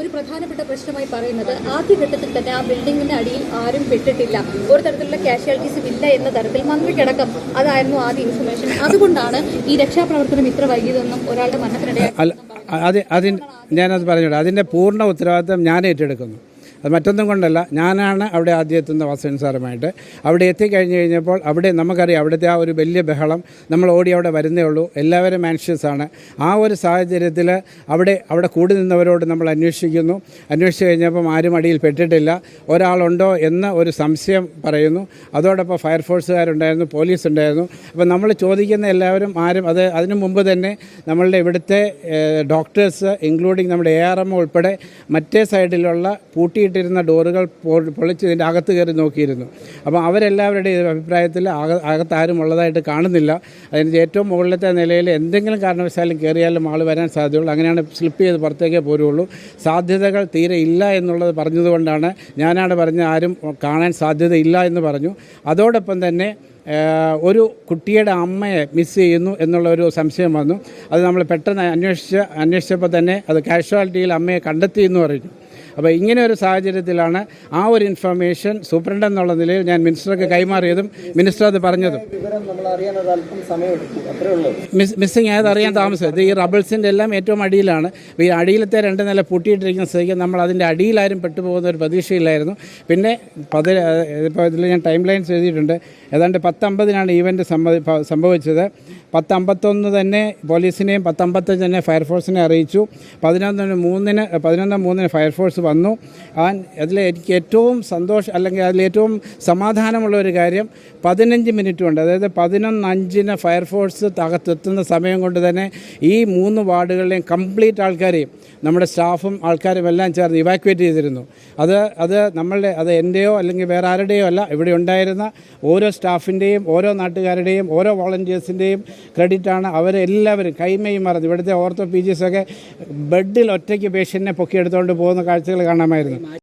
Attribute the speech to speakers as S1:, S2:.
S1: ഒരു പ്രധാനപ്പെട്ട പ്രശ്നമായി പറയുന്നത് ആദ്യഘട്ടത്തിൽ തന്നെ ആ ബിൽഡിങ്ങിന്റെ അടിയിൽ ആരും പെട്ടിട്ടില്ല. ഒരു തരത്തിലുള്ള കാഷ്വാലിറ്റീസും ഇല്ല എന്ന തരത്തിൽ മന്ത്രിക്കടക്കം അതായിരുന്നു ആദ്യ ഇൻഫർമേഷൻ അതുകൊണ്ടാണ് ഈ രക്ഷാപ്രവർത്തനം ഇത്ര വൈകിയതെന്നും ഒരാളുടെ മരണത്തിനിടയായി
S2: ഞാനത് പറഞ്ഞോട്ടെ. അതിന്റെ പൂർണ ഉത്തരവാദിത്തം ഞാൻ ഏറ്റെടുക്കുന്നു. അത് മറ്റൊന്നും കൊണ്ടല്ല. ഞാനാണ് അവിടെ ആദ്യം എത്തുന്ന വാസവൻ സാറുമായിട്ട്. അവിടെ എത്തിക്കഴിഞ്ഞ് കഴിഞ്ഞപ്പോൾ അവിടെ നമുക്കറിയാം അവിടുത്തെ ആ ഒരു വലിയ ബഹളം. നമ്മൾ ഓടി അവിടെ വരുന്നേ ഉള്ളൂ. എല്ലാവരും ആൻഷ്യസ് ആണ്. ആ ഒരു സാഹചര്യത്തിൽ അവിടെ അവിടെ കൂടി നിന്നവരോട് നമ്മൾ അന്വേഷിക്കുന്നു. അന്വേഷിച്ച് കഴിഞ്ഞപ്പം ആരും അടിയിൽ പെട്ടിട്ടില്ല. ഒരാളുണ്ടോ എന്ന ഒരു സംശയം പറയുന്നു. അതോടൊപ്പം ഫയർഫോഴ്സുകാരുണ്ടായിരുന്നു പോലീസ് ഉണ്ടായിരുന്നു. അപ്പോൾ നമ്മൾ ചോദിക്കുന്ന എല്ലാവരും ആരും അത് അതിനു മുമ്പ് തന്നെ നമ്മളുടെ ഇവിടുത്തെ ഡോക്ടേഴ്സ് ഇൻക്ലൂഡിങ് നമ്മുടെ എ ആർ എം ഉൾപ്പെടെ മറ്റേ സൈഡിലുള്ള പൂട്ടിയിട്ടിരുന്ന ഡോറുകൾ പൊളിച്ചതിന്റെ അകത്ത് കയറി നോക്കിയിരുന്നു. അപ്പോൾ അവരെല്ലാവരുടെയും അഭിപ്രായത്തിൽ അക അകത്ത് ആരും ഉള്ളതായിട്ട് കാണുന്നില്ല. അതിന് ഏറ്റവും മുകളിലത്തെ നിലയിൽ എന്തെങ്കിലും കാരണവശാലും കയറിയാലും ആൾ വരാൻ സാധ്യതയുള്ളൂ. അങ്ങനെയാണ് സ്ലിപ്പ് ചെയ്ത് പുറത്തേക്കേ പോരുള്ളൂ. സാധ്യതകൾ തീരെ ഇല്ല എന്നുള്ളത് പറഞ്ഞതുകൊണ്ടാണ് ഞാനാണ് പറഞ്ഞ ആരും കാണാൻ സാധ്യതയില്ല എന്ന് പറഞ്ഞു. അതോടൊപ്പം തന്നെ ഒരു കുട്ടിയുടെ അമ്മയെ മിസ് ചെയ്യുന്നു എന്നുള്ള ഒരു സംശയം വന്നു. അത് നമ്മൾ പെട്ടെന്ന് അന്വേഷിച്ച് അന്വേഷിച്ചപ്പോൾ തന്നെ അത് കാഷ്വാലിറ്റിയിൽ അമ്മയെ കണ്ടെത്തി എന്ന് പറഞ്ഞു. അപ്പോൾ ഇങ്ങനെ ഒരു സാഹചര്യത്തിലാണ് ആ ഒരു ഇൻഫർമേഷൻ സൂപ്രണ്ട് എന്നുള്ള നിലയിൽ ഞാൻ മിനിസ്റ്റർക്ക് കൈമാറിയതും മിനിസ്റ്റർ അത് പറഞ്ഞതും. മിസ്സിങ് ആയത് അറിയാൻ താമസം ഈ റബിൾസിന്റെ എല്ലാം ഏറ്റവും അടിയിലാണ്. ഈ അടിയിലത്തെ രണ്ട് നില പൂട്ടിയിട്ടിരിക്കുന്ന സ്ഥിതിക്ക് നമ്മൾ അതിന്റെ അടിയിലാരും പെട്ടുപോകുന്ന ഒരു പ്രതീക്ഷയില്ലായിരുന്നു. പിന്നെ പതി ഇപ്പോൾ ഇതിൽ ഞാൻ ടൈം ലൈൻസ് എഴുതിയിട്ടുണ്ട്. ഏതാണ്ട് പത്തമ്പതിനാണ് ഈവന്റ് സംഭവി സംഭവിച്ചത്. പത്തമ്പത്തൊന്ന് തന്നെ പോലീസിനെയും പത്തമ്പത്തഞ്ച് തന്നെ ഫയർഫോഴ്സിനെ അറിയിച്ചു. പതിനൊന്നിന് മൂന്നിന് പതിനൊന്ന് മൂന്നിന് ഫയർഫോഴ്സ് വന്നു. ആ അതിൽ എനിക്ക് ഏറ്റവും സന്തോഷം അല്ലെങ്കിൽ അതിലേറ്റവും സമാധാനമുള്ള ഒരു കാര്യം പതിനഞ്ച് മിനിറ്റ് കൊണ്ട് അതായത് പതിനൊന്ന് അഞ്ചിന് ഫയർഫോഴ്സ് തകത്തെത്തുന്ന സമയം കൊണ്ട് തന്നെ ഈ മൂന്ന് വാർഡുകളിലെയും കംപ്ലീറ്റ് ആൾക്കാരെയും നമ്മുടെ സ്റ്റാഫും ആൾക്കാരും എല്ലാം ചേർന്ന് ഇവാക്വേറ്റ് ചെയ്തിരുന്നു. അത് അത് നമ്മളുടെ അത് എന്റെയോ അല്ലെങ്കിൽ വേറെ ആരുടെയോ അല്ല ഇവിടെ ഉണ്ടായിരുന്ന ഓരോ സ്റ്റാഫിന്റെയും ഓരോ നാട്ടുകാരുടെയും ഓരോ വോളണ്ടിയേഴ്സിന്റെയും ക്രെഡിറ്റാണ് അവരെല്ലാവരും കൈമയും മറന്ന് ഇവിടുത്തെ ഓർത്തോ പി ജിസൊക്കെ ബെഡിൽ ഒറ്റയ്ക്ക് പേഷ്യന്റിനെ പൊക്കിയെടുത്തുകൊണ്ട് പോകുന്ന കാഴ്ചകൾ കാണാമായിരുന്നു.